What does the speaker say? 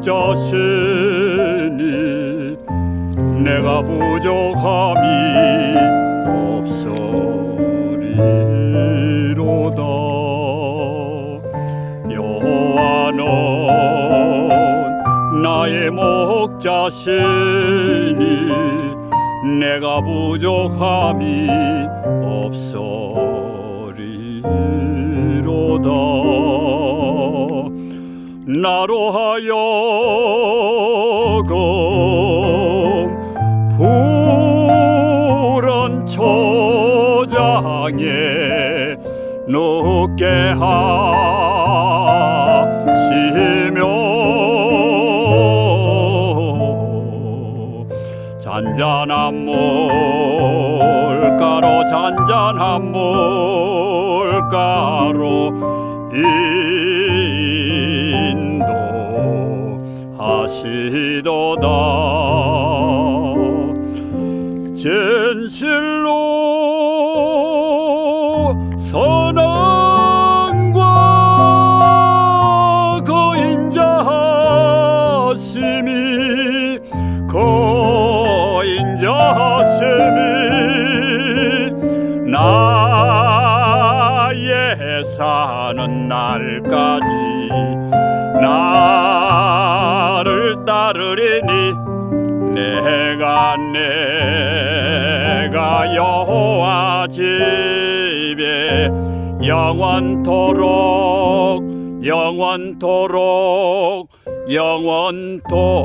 자신이 내가 부족함이 없으리로다. 여호와는 나의 목자시니 내가 부족함이 없으리로다. 나로 하 여금 푸른 초장에 눕게 하시며 잔잔한 물가로 잔잔한 물 하시도다. 진실로 선함과 거인자하심이 거인자하심이 나의 사는 날까지 나를 따르리니 내가 내가 여호와 집에 영원토록 영원토록 영원토록